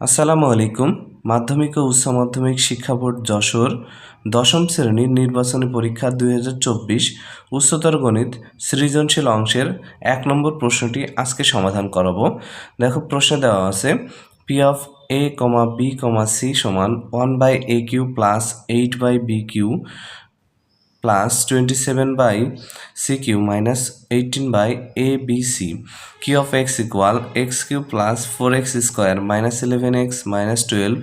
আসসালামু আলাইকুম। মাধ্যমিক ও উচ্চ মাধ্যমিক শিক্ষা বোর্ড যশোর দশম শ্রেণির নির্বাচনী পরীক্ষা দুই হাজার চব্বিশ উচ্চতর গণিত সৃজনশীল অংশের এক নম্বর প্রশ্নটি আজকে সমাধান করাবো। দেখো, প্রশ্নে দেওয়া আছে P of A comma B comma C সমান one by A cube plus eight by B cube plus twenty seven by C cube minus eighteen by A B C Q of X equal X cube plus four X square minus eleven X minus twelve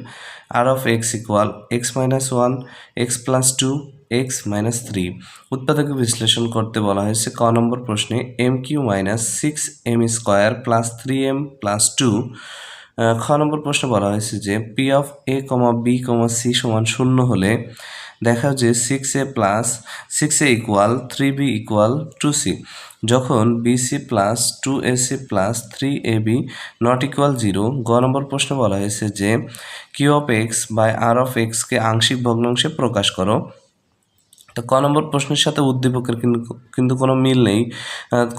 R of X equal X minus one X plus two X minus three উৎপাদকে বিশ্লেষণ করতে বলা হয়েছে ক নম্বর প্রশ্নে M cube minus six M square plus three M plus two খ নম্বর প্রশ্নে বলা হয়েছে যে P of A comma B comma C সমান শূন্য হলে দেখা যে six A plus six A equal three B equal two C যখন B C plus two A C plus three A B not equal zero গ নম্বর প্রশ্ন বলা হয়েছে যে Q of X by R of এক্সকে আংশিক ভগ্নাংশে প্রকাশ করো। তো ক নম্বর প্রশ্নের সাথে উদ্দীপকের কিন্তু কোনো মিল নেই।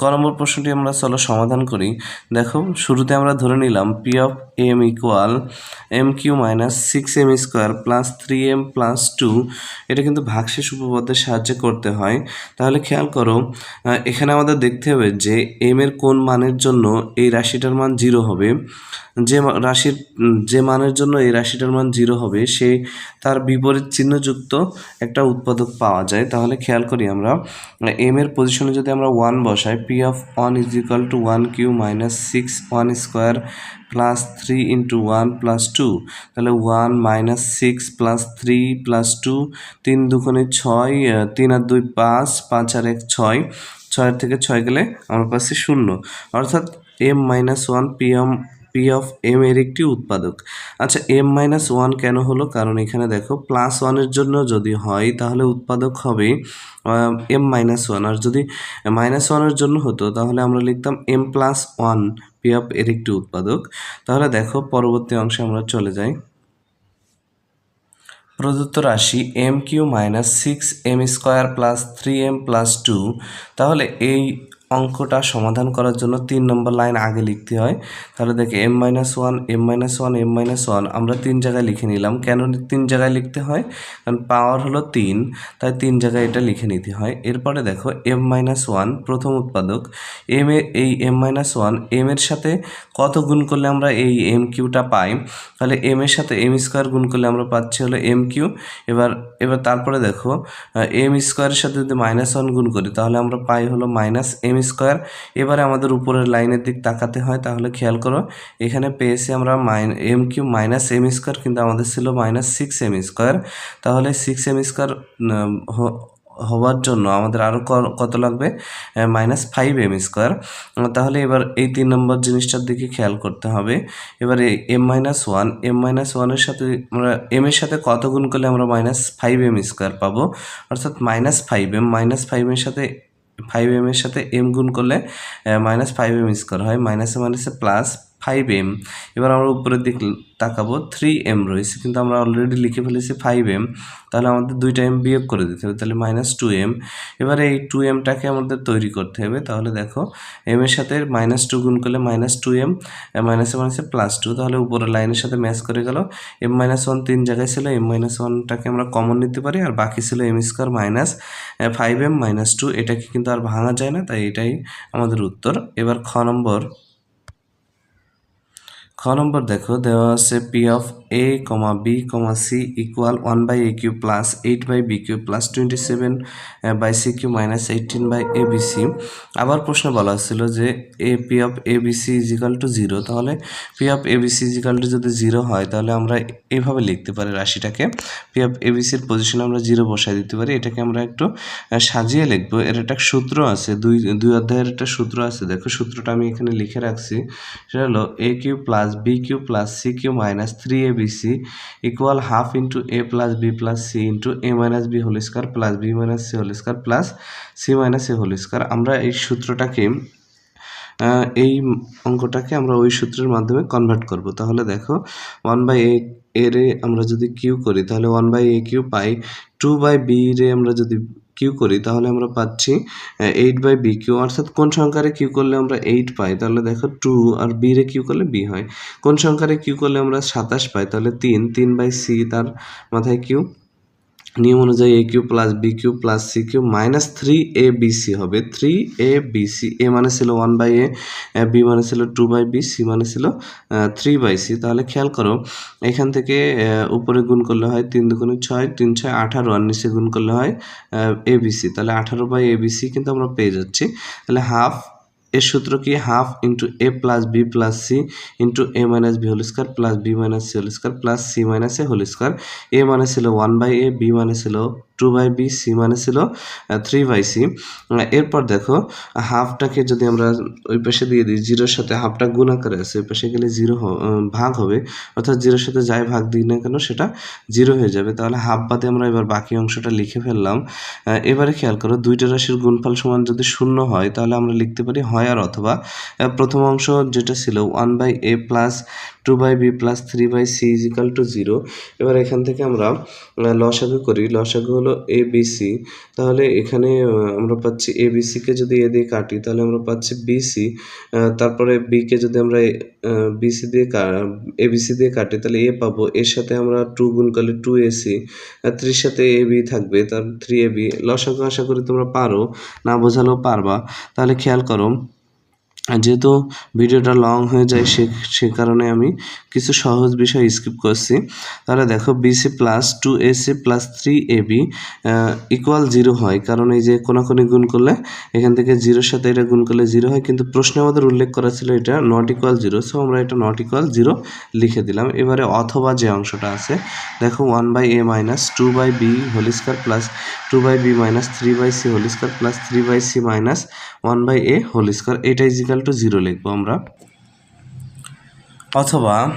ক নম্বর প্রশ্নটি আমরা চলো সমাধান করি। দেখো, শুরুতে আমরা ধরে নিলাম P of M equal M cube minus six M square plus three M plus two এটা কিন্তু ভাগশেষ উপপাদ্যের সাহায্যে করতে হয়। তাহলে খেয়াল করো এখানে আমাদের দেখতে হবে যে এম এর কোন মানের জন্য এই রাশিটার মান জিরো হবে। যে রাশির যে মানের জন্য এই রাশিটার মান জিরো হবে, সে তার বিপরীত চিহ্নযুক্ত একটা উৎপাদক পাওয়া যায়, তাহলে খেয়াল করি আমরা এম এর পজিশনে যদি আমরা ওয়ান বসাই P of one is equal to one cube minus six one square plus three into one plus two তাহলে one minus six plus three plus two তিন দুগুণে ছয় তিন আর দুই পাঁচ পাঁচ আর এক ছয়, ছয়ের থেকে ছয় গেলে আমরা পাচ্ছি শূন্য। অর্থাৎ M minus one P M P of M এর একটি উৎপাদক। আচ্ছা এম মাইনাস ওয়ান কেন হলো? কারণ এখানে দেখো প্লাস ওয়ানের জন্য যদি হয়, তাহলে উৎপাদক হবে এম মাইনাস ওয়ান আর যদি মাইনাস ওয়ানের জন্য হতো, তাহলে আমরা লিখতাম M plus one P of এর একটি উৎপাদক। তাহলে দেখো, পরবর্তী অংশে আমরা চলে যাই। প্রদত্ত রাশি M cube minus six M square plus three M plus two তাহলে এই অঙ্কটা সমাধান করার জন্য তিন নম্বর লাইন আগে লিখতে হয়। তাহলে দেখে M minus one M minus one M minus one আমরা তিন জায়গায় লিখে নিলাম। কেন তিন জায়গায় লিখতে হয়? কারণ পাওয়ার হলো তিন, তাই তিন জায়গায় এটা লিখে নিতে হয়। এরপরে দেখো এম মাইনাস ওয়ান প্রথম উৎপাদক। এম এর এই এম মাইনাস ওয়ান এম এর সাথে কত গুণ করলে আমরা এই এম কিউটা পাই? তাহলে এম এর সাথে এম স্কোয়ার গুণ করলে আমরা পাচ্ছি হলো এম কিউ এবার এবার তারপরে দেখো এম স্কোয়ারের সাথে যদি মাইনাস ওয়ান গুণ করি, তাহলে আমরা পাই হলো মাইনাস এম স্কোয়ার। এবারে আমাদের উপরের লাইনের দিক তাকাতে হয়, তাহলে খেয়াল করো, এখানে পেয়েছি আমরা minus M cube minus M square, কিন্তু আমাদের ছিল মাইনাস সিক্স এম স্কোয়ার। তাহলে সিক্স এম স্কোয়ার হওয়ার জন্য আমাদের আরও কত লাগবে? Minus five M square. তাহলে এবার এই তিন নম্বর জিনিসটার দিকে খেয়াল করতে হবে। এবারে M minus one M minus ওয়ানের সাথে আমরা এম এর সাথে কত গুণ করলে আমরা মাইনাস ফাইভ এম স্কোয়ার পাবো? অর্থাৎ মাইনাস ফাইভ এম মাইনাস ফাইভের সাথে ফাইভ এম এর সাথে এম গুণ করলে মাইনাস ফাইভ এম স্কোয়ার হয়। মাইনাসে মাইনাসে প্লাস ফাইভ এম এবার আমরা উপরের দিক তাকাবো থ্রি এম রয়েছে, কিন্তু আমরা অলরেডি লিখে ফেলেছি ফাইভ এম তাহলে আমাদের দুইটা এম বিয়োগ করে দিতে হবে, তাহলে মাইনাস টু এম এবারে এই টু এমটাকে আমাদের তৈরি করতে হবে, তাহলে দেখো এম এর সাথে মাইনাস টু গুণ করলে মাইনাস টু এম মাইনাসে মাইনাসে প্লাস টু তাহলে উপরের লাইনের সাথে ম্যাচ করে গেল। এম মাইনাস ওয়ান তিন জায়গায় ছিল এম মাইনাস ওয়ানটাকে আমরা কমন নিতে পারি, আর বাকি ছিল M square minus five M minus two এটাকে কিন্তু আর ভাঙা যায় না, তাই এটাই আমাদের উত্তর। এবার খ নম্বর। খ নম্বর দেখো দেওয়া আছে P of equal one by A cube plus eight by B cube plus twenty seven by C cube minus eighteen by A B C আবার প্রশ্ন বলা হচ্ছিল যে A P of B C equal to zero তাহলে P of A B C equal যদি জিরো হয়, তাহলে আমরা এইভাবে লিখতে পারি রাশিটাকে। পি অফ এ বি সির পজিশনে আমরা জিরো বসাই দিতে পারি, এটাকে আমরা একটু সাজিয়ে লিখব। এর একটা সূত্র আছে, দুই দুই অধ্যায়ের একটা সূত্র আছে, দেখো সূত্রটা আমি এখানে লিখে রাখছি। সেটা হলো A cube plus B cube plus C cube minus three A B C equal half into A plus B plus C into A minus B whole square plus B minus C whole square plus C minus A whole square আমরা এই সূত্রটাকে এই অঙ্কটাকে আমরা ওই সূত্রের মাধ্যমে convert করব। তাহলে দেখো ওয়ান বাই এ এর আমরা যদি কিউ করি, তাহলে ওয়ান বাই এ কিউ পাই। টু বাই বি রে আমরা যদি কিউ করি, তাহলে আমরা পাচ্ছি এইট বাই বি কিউ অর্থাৎ কোন সংখ্যারে কিউ করলে আমরা এইট পাই? তাহলে দেখো টু আর বি রে কিউ করলে বি হয়। কোন সংখ্যারে কিউ করলে আমরা সাতাশ পাই? তাহলে তিন তিন বাই সি তার মাথায় কিউ নিয়ম অনুযায়ী A cube plus B cube plus C cube minus three A B C হবে। Three A B C A মানে ছিল ওয়ান বাই এ বি মানে ছিল টু বাই বি সি মানে ছিল থ্রি বাই সি তাহলে খেয়াল করো, এখান থেকে উপরে গুণ করলে হয় তিন দুগুণে ছয়, তিন ছয় আঠারো, আর নিচে গুণ করলে হয় এ বি সি তাহলে আঠারো বাই এ বি সি কিন্তু আমরা পেয়ে যাচ্ছি। তাহলে হাফ এর সূত্র কি half into A plus B plus C into A minus B whole square plus B minus C whole square plus C minus A whole square. A মানে ছিল ওয়ান বাই এ, বি মানে ছিল two by B C মানে ছিল three by C এরপর দেখো হাফটাকে যদি আমরা ওই পাশে দিয়ে দিই জিরোর সাথে হাফটা গুণ আকারে আছে, ওই পাশে গেলে জিরো ভাগ হবে, অর্থাৎ জিরোর সাথে যাই ভাগ দিই না কেন, সেটা জিরো হয়ে যাবে। তাহলে হাফ বাদে আমরা এবার বাকি অংশটা লিখে ফেললাম। এবারে খেয়াল করো, দুইটা রাশির গুণফল সমান যদি শূন্য হয়, তাহলে আমরা লিখতে পারি হয় আর অথবা। প্রথম অংশ যেটা ছিল one by A plus two by B plus three by C equal to zero এবার এখান থেকে আমরা লসাগু করি। লসাগু হলো এ বি সি তাহলে এখানে আমরা পাচ্ছি এ সিকে যদি এ দিয়ে কাটি, তাহলে আমরা পাচ্ছি বি সি তারপরে বিকে যদি আমরা বিসি দিয়ে এ বি সি দিয়ে কাটি, তাহলে এ পাবো। এর সাথে আমরা টু গুণ করলে টু এ সি থ্রির সাথে এ বি থাকবে, তার থ্রি এ বি লসাগু আশা করি তোমরা পারো, না বোঝালেও পারবা। তাহলে খেয়াল করো আর যেহেতু ভিডিওটা লং হয়ে যায়, সে সে কারণে আমি কিছু সহজ বিষয় স্কিপ করছি। তাহলে দেখো BC plus two AC plus three A B equal zero হয়। কারণ এই যে কোনাকুনি গুণ করলে, এখান থেকে জিরোর সাথে এটা গুণ করলে জিরো হয়। কিন্তু প্রশ্নে আমাদের উল্লেখ করা ছিল এটা নট ইকুয়াল জিরো সো আমরা এটা নট ইকুয়াল জিরো লিখে দিলাম। এবারে অথবা যে অংশটা আছে, দেখো one by A minus two by B whole square plus two by B minus three by C whole square plus three by C minus one by A whole square এটা equal to zero লিখব আমরা। অথবা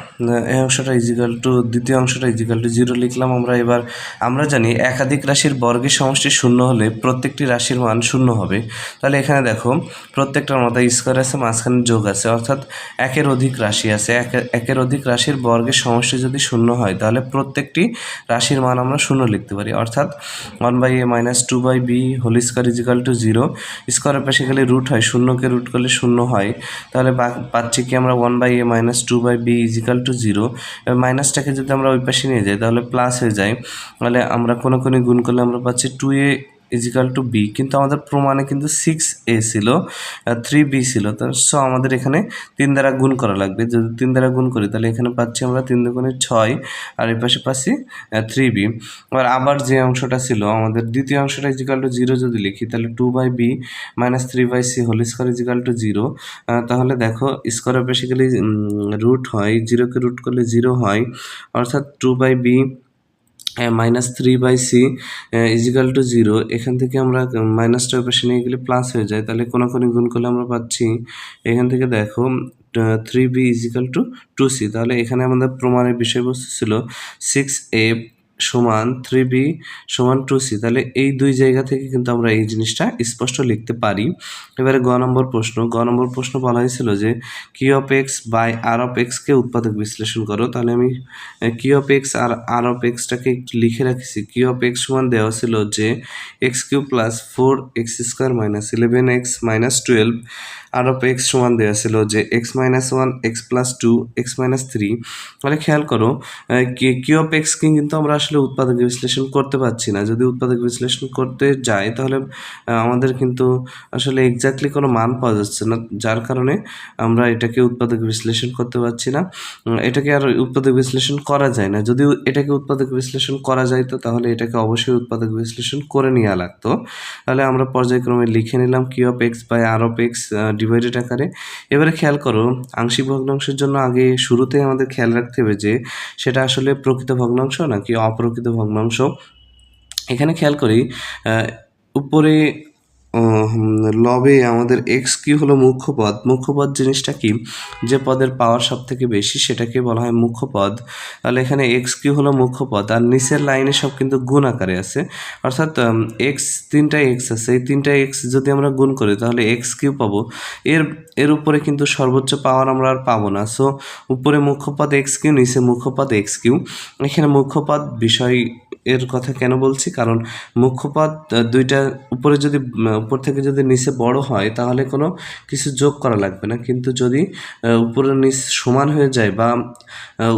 এই অংশটা is equal two দ্বিতীয় অংশটা is equal to zero লিখলাম আমরা এবার। আমরা জানি একাধিক রাশির বর্গের সমষ্টি শূন্য হলে প্রত্যেকটি রাশির মান শূন্য হবে। তাহলে এখানে দেখো, প্রত্যেকটার মধ্যে স্কোয়ার আছে, মাঝখানে যোগ আছে। অর্থাৎ একের অধিক রাশি আছে। একে- একের অধিক রাশির বর্গের সমষ্টি যদি শূন্য হয়, তাহলে প্রত্যেকটি রাশির মান আমরা শূন্য লিখতে পারি। অর্থাৎ one by A minus two by B whole square equal to zero স্কোয়ারের পাশে গেলে রুট হয়, শূন্যকে রুট করলে শূন্য হয়। তাহলে পাচ্ছি কি আমরা one by A minus two by B equal to zero মাইনাসটাকে যদি আমরা ওই পাশে নিয়ে যাই, তাহলে প্লাস হয়ে যায়। তাহলে আমরা কোনো কোনো গুণ করলে আমরা পাচ্ছি two A equal to B কিন্তু আমাদের প্রমাণে কিন্তু সিক্স এ ছিল থ্রি বি ছিল, তো সো আমাদের এখানে তিন দ্বারা গুণ করা লাগবে। যদি তিন দ্বারা গুণ করি, তাহলে এখানে পাচ্ছি আমরা তিন দুগুণে ছয়, আর এই পাশে পাচ্ছি থ্রি বি এবার আবার যে অংশটা ছিল, আমাদের দ্বিতীয় অংশটা ইজিক্যাল টু জিরো যদি লিখি, তাহলে two by B minus three by C whole square equal to zero তাহলে দেখো স্কোয়ারে বেসিক্যালি রুট হয় জিরোকে রুট করলে জিরো হয়, অর্থাৎ two by B minus three by C equal to zero এখান থেকে আমরা মাইনাসটা পাশে নিয়ে গেলে প্লাস হয়ে যায়। তাহলে কোনো কোনো গুণ করলে আমরা পাচ্ছি, এখান থেকে দেখো three B equal to two C তাহলে এখানে আমাদের প্রমাণের বিষয়বস্তু ছিল সিক্স এ সমান থ্রি বি সমান টু সি তাহলে এই দুই জায়গা থেকে কিন্তু আমরা এই জিনিসটা স্পষ্ট লিখতে পারি। এবারে গ নম্বর প্রশ্ন, গ নম্বর প্রশ্ন বলা হয়েছিল যে Q X by R of এক্সকে উৎপাদক বিশ্লেষণ করো। তাহলে আমি Q x R R of এক্সটাকে লিখে রাখছি। কিউ এক্স সমান দেওয়া ছিল যে X cube plus four X square minus eleven X minus twelve R of X সমান দেওয়া ছিল যে X minus one X plus two X minus three তাহলে খেয়াল করো কিউ অফ এক্সকে কিন্তু আমরা আসলে উৎপাদক বিশ্লেষণ করতে পারছি না। যদি উৎপাদক বিশ্লেষণ করতে যাই, তাহলে আমাদের কিন্তু আসলে এক্স্যাক্টলি কোনো মান পাওয়া যাচ্ছে না, যার কারণে আমরা এটাকে উৎপাদক বিশ্লেষণ করতে পারছি না। এটাকে আর উৎপাদক বিশ্লেষণ করা যায় না। যদি এটাকে উৎপাদক বিশ্লেষণ করা যাইতো তাহলে এটাকে অবশ্যই উৎপাদক বিশ্লেষণ করে নেওয়া লাগতো। তাহলে আমরা পর্যায়ক্রমে লিখে নিলাম Q of X by R of X divided আকারে। এবারে খেয়াল করো, আংশিক ভগ্নাংশের জন্য আগে শুরুতে আমাদের খেয়াল রাখতে হবে যে, সেটা আসলে প্রকৃত ভগ্নাংশ নাকি অপ্রকৃত ভগ্নাংশ। এখানে খেয়াল করি উপরে লবে আমাদের এক্স কিউ হলো মুখ্য পদ। মুখ্য পদ জিনিসটা কি? যে পদের পাওয়ার সব থেকে বেশি সেটাকে বলা হয় মুখ্য পদ। তাহলে এখানে এক্স কিউ হলো মুখ্য পদ আর নিচের লাইনে সব কিন্তু গুণ আকারে আছে। অর্থাৎ এক্স তিনটা এক্স আছে এই তিনটা এক্স যদি আমরা গুণ করি তাহলে এক্স কিউ পাবো। এর এর উপরে কিন্তু সর্বোচ্চ পাওয়ার আমরা আর পাবো না। সো উপরে মুখ্য পদ এক্স কিউ নিচে মুখ্য পদ এক্স কিউ এখানে মুখ্য পদ বিষয় এর কথা কেন বলছি? কারণ মুখ্য পদ আহ, দুইটা উপরে যদি উপর থেকে যদি নিচে বড় হয়, তাহলে কোনো কিছু যোগ করা লাগবে না। কিন্তু যদি উপরে নিচ সমান হয়ে যায় বা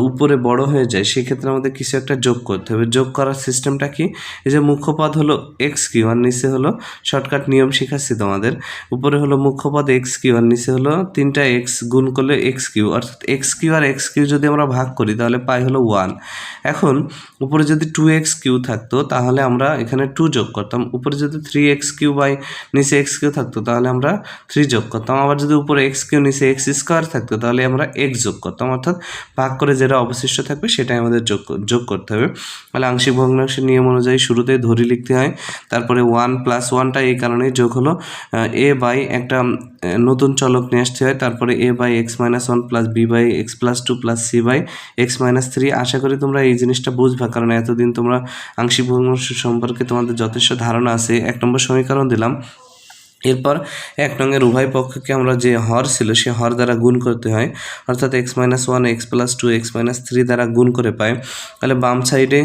উপরে বড় হয়ে যায়, সেক্ষেত্রে আমাদের কিছু একটা যোগ করতে হবে। যোগ করার সিস্টেমটা কি? এই যে মুখ্যপদ হলো এক্স কিউ আর নিচে হলো শর্টকাট নিয়ম শিখাচ্ছি তোমাদের। উপরে হলো মুখ্যপদ এক্স কিউ আর নিচে হলো তিনটা এক্স গুণ করলে এক্স কিউ অর্থাৎ এক্স কিউ আর এক্স কিউ যদি আমরা ভাগ করি, তাহলে পাই হলো ওয়ান এখন, উপরে যদি টু এক্স কিউ থাকতো, তাহলে আমরা এখানে টু যোগ করতাম। উপরে যদি থ্রি এক্স কিউ বাই নিচে এক্স কিউ থাকতো, তাহলে আমরা থ্রি যোগ করতাম। আবার যদি উপরে এক্স কিউ, নিচে এক্স স্কোয়ার থাকতো, তাহলে আমরা এক্স যোগ করতাম। অর্থাৎ ভাগ করে যেটা অবশিষ্ট থাকবে, সেটাই আমাদের যোগ যোগ করতে হবে। তাহলে আংশিক ভগ্নাংশের নিয়ম অনুযায়ী শুরুতে ধরি লিখতে হয়। তারপরে ওয়ান প্লাস ওয়ানটা এই কারণেই যোগ হলো। এ বাই একটা নতুন চলক নিয়ে আসতে হয়। তারপরে A by X minus one plus B by X plus two plus C by X minus three আশা করি তোমরা এই জিনিসটা বুঝবা, কারণ এতদিন তোমরা আংশিক ভগ্নাংশ সম্পর্কে তোমাদের যথেষ্ট ধারণা আছে। এক নম্বর সমীকরণ দিলাম। এরপর এক রঙের উভয় পক্ষকে আমরা যে হর ছিল, সে হর দ্বারা গুণ করতে হয়। অর্থাৎ X minus one X plus two X minus three দ্বারা গুণ করে পাই তাহলে বাম সাইডে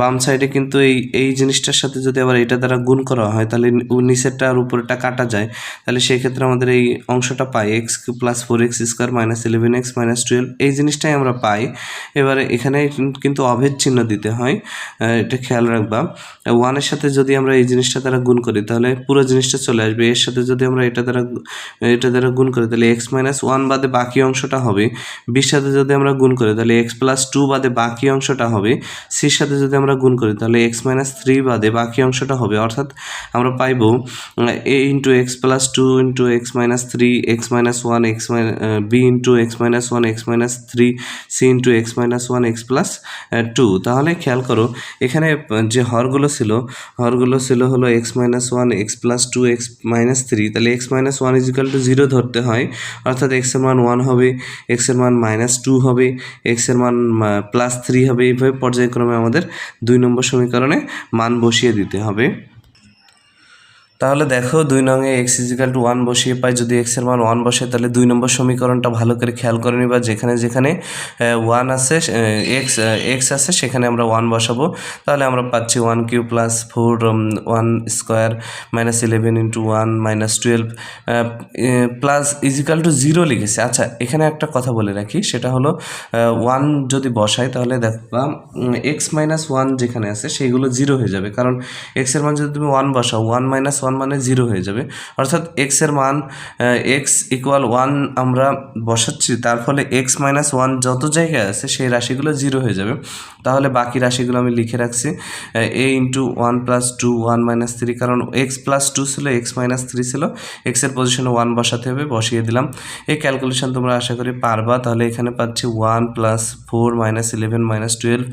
বাম সাইডে কিন্তু এই এই জিনিসটার সাথে যদি আবার এটা দ্বারা গুণ করা হয়, তাহলে নিচেরটা আর উপরেরটা কাটা যায়। তাহলে সেই ক্ষেত্রে আমাদের এই অংশটা পাই X plus four X square minus eleven X minus twelve এই জিনিসটাই আমরা পাই। এবারে এখানে কিন্তু অভেদ চিহ্ন দিতে হয় এটা খেয়াল রাখবা। ওয়ানের সাথে যদি আমরা এই জিনিসটা দ্বারা গুণ করি, তাহলে পুরো জিনিসটা চলে আসবে। এর সাথে যদি আমরা এটা দ্বারা এটা দ্বারা গুণ করি, তাহলে এক্স মাইনাস ওয়ান বাদে বাকি অংশটা হবে বির সাথে যদি আমরা গুণ করি, তাহলে এক্স প্লাস টু বাদে বাকি অংশটা হবে সির সাথে যদি আমরা গুণ করি, তাহলে এক্স মাইনাস থ্রি বাদে বাকি অংশটা হবে। অর্থাৎ আমরা পাইব A into X plus two into X minus three X minus one X B into X minus one X minus three C into X minus one X plus two তাহলে খেয়াল করো, এখানে যে হরগুলো ছিল হরগুলো ছিল হলো X minus one X plus two X minus three তাহলে X minus one equal to zero ধরতে হয়। অর্থাৎ এক্সের মান ওয়ান হবে এক্সের মান মাইনাস টু হবে এক্সের মান প্লাস থ্রি হবে। এইভাবে পর্যায়ক্রমে আমাদের দুই নম্বর সমীকরণে মান বসিয়ে দিতে হবে। তাহলে দেখো দুই নঙে x is equal to one বসিয়ে পাই। যদি এক্সের মান ওয়ান বসে, তাহলে দুই নম্বর সমীকরণটা ভালো করে খেয়াল করে নিবা। যেখানে যেখানে ওয়ান আছে এক্স এক্স আছে, সেখানে আমরা ওয়ান বসাবো। তাহলে আমরা পাচ্ছি one cube plus four one square minus eleven into one minus twelve plus equal to zero লিখেছে। আচ্ছা এখানে একটা কথা বলে রাখি, সেটা হলো ওয়ান যদি বসাই, তাহলে দেখবা এক্স মাইনাস ওয়ান যেখানে আছে, সেইগুলো জিরো হয়ে যাবে। কারণ এক্সের মান যদি তুমি ওয়ান বসাও ওয়ান মাইনাস ওয়ান মানে জিরো হয়ে যাবে। অর্থাৎ এক্সের মান এক্স ইকুয়াল ওয়ান আমরা বসাচ্ছি, তার ফলে এক্স মাইনাস ওয়ান যত জায়গায় আছে সেই রাশিগুলো জিরো হয়ে যাবে। তাহলে বাকি রাশিগুলো আমি লিখে রাখছি A into one plus two one minus three কারণ এক্স প্লাস টু ছিল এক্স মাইনাস থ্রি ছিল এক্সের পজিশনে ওয়ান বসাতে হবে, বসিয়ে দিলাম। এই ক্যালকুলেশন তোমরা আশা করি পারবা, তাহলে এখানে পাচ্ছি one plus four minus eleven minus twelve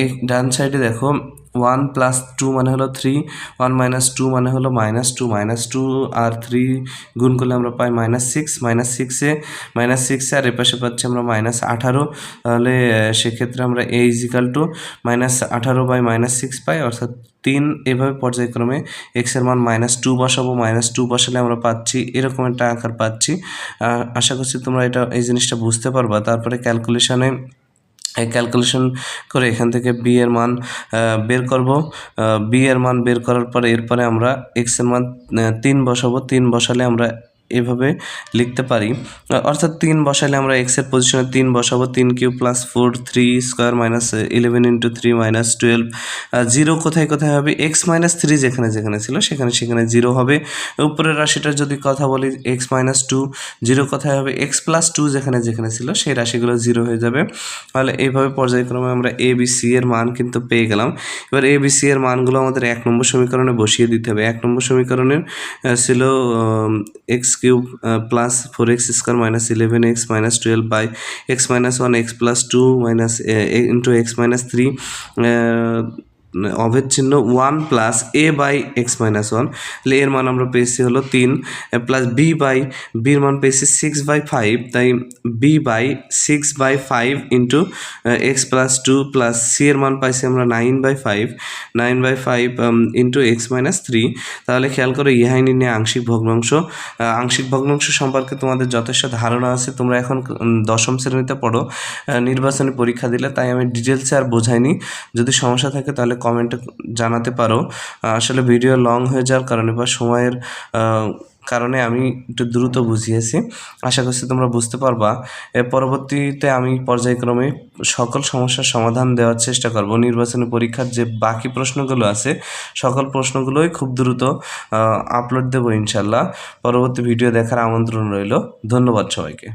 এই ডান সাইডে দেখো ওয়ান প্লাস টু মানে হলো থ্রি ওয়ান মাইনাস টু মানে হলো মাইনাস টু মাইনাস টু আর থ্রি গুণ করলে আমরা পাই মাইনাস সিক্স মাইনাস সিক্সে মাইনাস সিক্সে আর এপাশে পাচ্ছি আমরা মাইনাস আঠারো, তাহলে সেক্ষেত্রে আমরা এ ইজিক্যাল টু মাইনাস আঠারো বাই মাইনাস সিক্স পাই, অর্থাৎ তিন এভাবে পর্যায়ক্রমে এক্সের মান মাইনাস টু বসাবো মাইনাস টু বসালে আমরা পাচ্ছি, এরকম একটা আকার পাচ্ছি। আশা করছি তোমরা এটা, এই জিনিসটা বুঝতে পারবা। তারপরে ক্যালকুলেশনে ক্যালকুলেশন করে এখান থেকে বি এর মান বের করব। বি এর মান বের করার পরে এরপরে আমরা এক্সের মান তিন বসাবো। তিন বসালে আমরা এভাবে লিখতে পারি। অর্থাৎ তিন বসালে আমরা এক্সের পজিশনে তিন বসাবো, তিন cube plus four three square minus eleven into three minus twelve zero কোথায় কোথায় হবে? এক্স মাইনাস থ্রি যেখানে যেখানে ছিল, সেখানে সেখানে জিরো হবে। উপরের রাশিটার যদি কথা বলি এক্স মাইনাস টু জিরো কোথায় হবে? এক্স প্লাস টু যেখানে যেখানে ছিল, সেই রাশিগুলো জিরো হয়ে যাবে। তাহলে এইভাবে পর্যায়ক্রমে আমরা এ বি সি এর মান কিন্তু পেয়ে গেলাম। এবার এ বি সি এর মানগুলো আমাদের এক নম্বর সমীকরণে বসিয়ে দিতে হবে। এক নম্বর সমীকরণের ছিল X cube plus four X square minus eleven X minus twelve by X minus one X plus two minus into X minus three অভেদ one plus A by X minus one. তাহলে এর মান আমরা পেয়েছি হলো তিন প্লাস বি বাই বির মান পেয়েছি সিক্স বাই ফাইভ। তাই B by six by five into X plus two plus C এর মান পাইছি আমরা nine by five. Nine by five into X minus three. তাহলে খেয়াল করো ইহাই নিয়ে আংশিক ভগ্নাংশ। আংশিক ভগ্নাংশ সম্পর্কে তোমাদের যথেষ্ট ধারণা আছে। তোমরা এখন দশম শ্রেণীতে পড়ো। নির্বাচনী পরীক্ষা দিলে তাই আমি ডিটেলসে আর বোঝাইনি। যদি সমস্যা থাকে তাহলে কমেন্টে জানাতে পারো। আসলে ভিডিও লং হয়ে যাওয়ার কারণে বা সময়ের কারণে আমি একটু দ্রুত বুঝিয়েছি। আশা করছি তোমরা বুঝতে পারবা। এর পরবর্তীতে আমি পর্যায়ক্রমে সকল সমস্যার সমাধান দেওয়ার চেষ্টা করব। নির্বাচনী পরীক্ষার যে বাকি প্রশ্নগুলো আছে, সকল প্রশ্নগুলোই খুব দ্রুত আপলোড দেবো ইনশাল্লাহ। পরবর্তী ভিডিও দেখার আমন্ত্রণ রইল। ধন্যবাদ সবাইকে।